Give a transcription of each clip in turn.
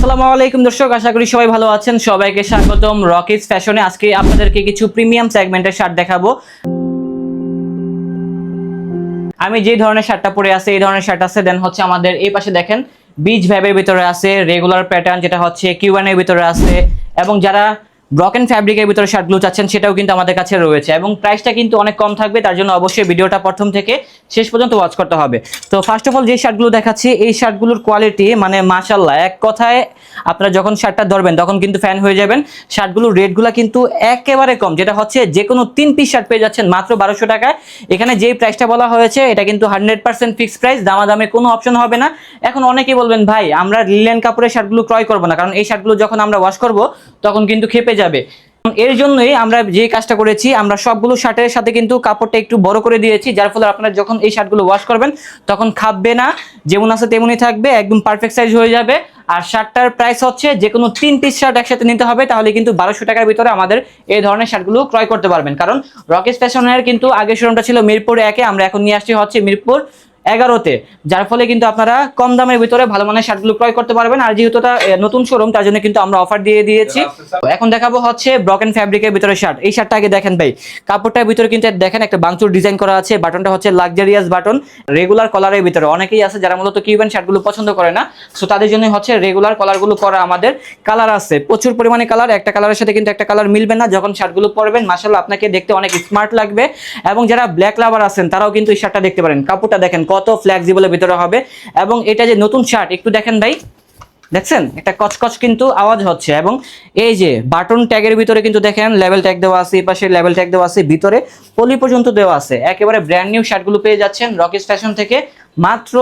আসসালামু আলাইকুম দর্শক, আশা করি সবাই ভালো আছেন। সবাইকে স্বাগতম রকিস ফ্যাশনে। আজকে আপনাদেরকে কিছু প্রিমিয়াম সেগমেন্টের শার্ট দেখাবো। আমি যে ধরনের শার্টটা পরে আছে, এই ধরনের শার্ট আছে। দেন হচ্ছে আমাদের এই পাশে দেখেন বিচ ভ্যাবের ভিতরে আছে রেগুলার প্যাটার্ন যেটা হচ্ছে কিউএন এর ভিতরে আছে। এবং যারা ব্রকেন ফ্যাব্রিকের ভিতরে শার্টগুলো চাচ্ছেন, সেটাও কিন্তু আমাদের কাছে রয়েছে এবং প্রাইসটা কিন্তু অনেক কম থাকবে, তার জন্য অবশ্যই ভিডিওটা প্রথম থেকে শেষ পর্যন্ত ওয়াচ করতে হবে। তো ফার্স্ট অফ অল যে শার্টগুলো দেখাচ্ছি, এই শার্টগুলোর কোয়ালিটি মানে মাশাল্লাহ এক কথায় আপনারা যখন শার্টটা ধরবেন, তখন কিন্তু ফ্যান হয়ে যাবেন। শার্টগুলোর রেটগুলো কিন্তু একেবারে কম, যেটা হচ্ছে যে কোনো তিন পিস শার্ট পেয়ে যাচ্ছেন মাত্র বারোশো টাকায়। এখানে যেই প্রাইসটা বলা হয়েছে, এটা কিন্তু হান্ড্রেড পার্সেন্ট ফিক্স প্রাইস দামাদামে কোনো অপশন হবে না। এখন অনেকেই বলবেন, ভাই, আমরা লিলেন কাপড়ের শার্টগুলো ক্রয় করব না, কারণ এই শার্টগুলো যখন আমরা ওয়াশ করব, তখন কিন্তু খেপে যাবে। এর জন্যই আমরা যে কাজটা করেছি, আমরা সবগুলো শার্টের সাথে কিন্তু কাপড়টা একটু বড় করে দিয়েছি, যার ফলে আপনারা যখন এই শার্টগুলো ওয়াশ করবেন, তখন খাববে না, যেমন আছে তেমনই থাকবে, একদম পারফেক্ট সাইজ হয়ে যাবে। আর শার্টটার প্রাইস হচ্ছে যে কোনো তিন পিস শার্ট একসাথে নিতে হবে, তাহলে কিন্তু বারোশো টাকার ভিতরে আমাদের এই ধরনের শার্টগুলো ক্রয় করতে পারবেন। কারণ রকেট ফ্যাশনের কিন্তু আগের শোরুমটা ছিল মিরপুর একে, আমরা এখন নিয়ে আসছি হচ্ছে মিরপুর। এগারোতে যার ফলে কিন্তু আপনারা কম দামের ভিতরে ভালো মানের শার্টগুলো ক্রয় করতে পারবেন। আর যেহেতু এটা নতুন শোরুম তার জন্য কিন্তু আমরা অফার দিয়ে দিয়েছি। এখন দেখাবো হচ্ছে ব্রকেন ফ্যাব্রিকের ভিতরে শার্ট এই শার্টটা আগে দেখেন ভাই। কাপড়টার ভিতরে কিন্তু দেখেন একটা বাংচুর ডিজাইন করা আছে। বাটনটা হচ্ছে লাক্সারিয়াস বাটন রেগুলার কলারের ভিতরে। অনেকেই আছে যারা মূলত কিউবেন শার্টগুলো পছন্দ করে না। সো তাদের জন্য হচ্ছে রেগুলার কলারগুলো করা আমাদের কালার আছে। প্রচুর পরিমাণে কালার একটা কালারের সাথে কিন্তু একটা কালার মিলবে না যখন শার্টগুলো পরবেন। মাসাল্লাহ আপনাকে দেখতে অনেক স্মার্ট লাগবে। এবং যারা ব্ল্যাক লাভার আছেন তারাও কিন্তু এই শার্টটা দেখতে পারেন। কাপড়টা দেখেন কত ফ্লেক্সিবলের ভিতরে হবে। এবং এটা যে নতুন শার্ট একটু দেখেন ভাই। দেখছেন? একটা কচকচ কিন্তু আওয়াজ হচ্ছে। এবং এই যে বাটন ট্যাগের ভিতরে কিন্তু দেখেন লেভেল ট্যাগ দেওয়া আছে পাশে লেভেল ট্যাগ দেওয়া আছে, ভিতরে পলি পর্যন্ত দেওয়া আছে। একেবারে ব্র্যান্ড নিউ শার্টগুলো পেয়ে যাচ্ছেন রকিস ফ্যাশন থেকে। মাত্র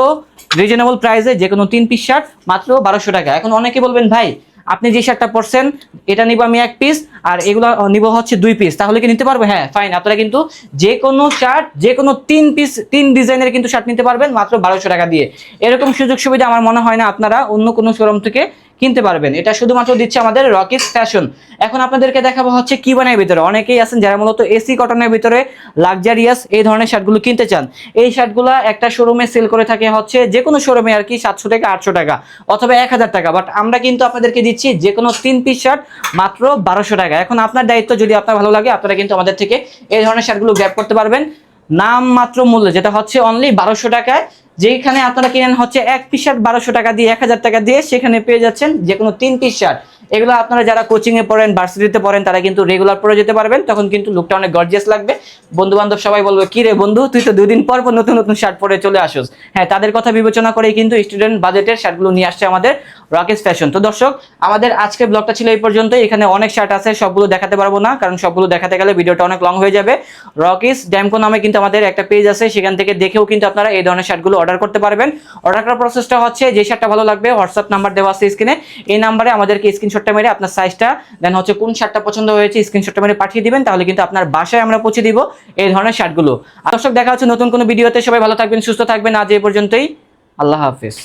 রিজনেবল প্রাইসে যে কোনো তিন পিস শার্ট মাত্র বারোশো টাকা। এখন অনেকে বলবেন, ভাই আপনি যে শার্টটা পরছেন, এটা নিব আমি এক পিস আর এগুলো নিব হচ্ছে দুই পিস তাহলে কি নিতে পারবে? হ্যাঁ ফাইন আপনারা কিন্তু যে কোনো শার্ট যে কোনো তিন পিস তিন ডিজাইনের কিন্তু শার্ট নিতে পারবেন, মাত্র বারোশো টাকা দিয়ে। এরকম সুযোগ সুবিধা আমার মনে হয় না আপনারা অন্য কোনো শোরুম থেকে কিনতে পারবেন। এটা শুধুমাত্র দিচ্ছে আমাদের রকিস ফ্যাশন এখন আপনাদেরকে দেখাবো হচ্ছে কি কিবানের ভিতরে। অনেকেই আছেন যারা মূলত এসি কটনের ভিতরে লাক্সারিয়াস এই ধরনের শার্টগুলো কিনতে চান। এই শার্টগুলো একটা শোরুমে সেল করে থাকে হচ্ছে যে কোনো শোরুমে আর কি সাতশো থেকে আটশো টাকা অথবা এক হাজার টাকা। বাট আমরা কিন্তু আপনাদেরকে দিচ্ছি যে কোনো তিন পিস শার্ট মাত্র বারোশো টাকা। এখন আপনার দায়িত্ব যদি আপনার ভালো লাগে, আপনারা কিন্তু আমাদের থেকে এই ধরনের শার্টগুলো গ্র্যাপ করতে পারবেন। নাম মাত্র মূল্য, যেটা হচ্ছে অনলি বারোশো টাকায়। যেখানে আপনারা কিনেন হচ্ছে এক পিস শার্ট বারোশো টাকা দিয়ে, এক হাজার টাকা দিয়ে সেখানে পেয়ে যাচ্ছেন যে কোনো তিন পিস শার্ট এগুলো আপনারা যারা কোচিং এ পড়েন ভার্সিটিতে পড়েন, তারা কিন্তু রেগুলার পরে যেতে পারবেন। তখন কিন্তু লুকটা অনেক গর্জিয়াস লাগবে। বন্ধু বান্ধব সবাই বলবে, কি রে বন্ধু, তুই তো দুই দিন পর পর নতুন নতুন শার্ট পরে চলে আসোস। হ্যাঁ তাদের কথা বিবেচনা করেই কিন্তু স্টুডেন্ট বাজেটের শার্টগুলো নিয়ে আসছে আমাদের রকেস ফ্যাশন তো দর্শক, আমাদের আজকের ব্লগটা ছিল এই পর্যন্ত এখানে অনেক শার্ট আছে, সবগুলো দেখাতে পারব না, কারণ সবগুলো দেখাতে গেলে ভিডিওটা অনেক লং হয়ে যাবে। রকিস ড্যামকো নামে কিন্তু আমাদের একটা পেজ আছে, সেখান থেকে দেখেও কিন্তু আপনারা এই ধরনের শার্টগুলো অর্ডার করতে পারবেন। অর্ডার করার প্রসেসটা হচ্ছে, যে শার্টটা ভালো লাগবে হোয়াটসঅ্যাপ নাম্বার দেওয়া আছে স্ক্রিনে এই নাম্বারে আমাদেরকে স্ক্রিনশটটা মেরে আপনার সাইজটা দেন হচ্ছে কোন শার্টটা পছন্দ হয়েছে স্ক্রিনশটটা মেরে পাঠিয়ে দিবেন, তাহলে কিন্তু আপনার বাসায় আমরা পৌঁছে দিব এই ধরনের শার্টগুলো। দর্শক, দেখা হচ্ছে নতুন কোনো ভিডিওতে। সবাই ভালো থাকবেন, সুস্থ থাকবেন। আজ এ পর্যন্তই। আল্লাহ হাফিজ।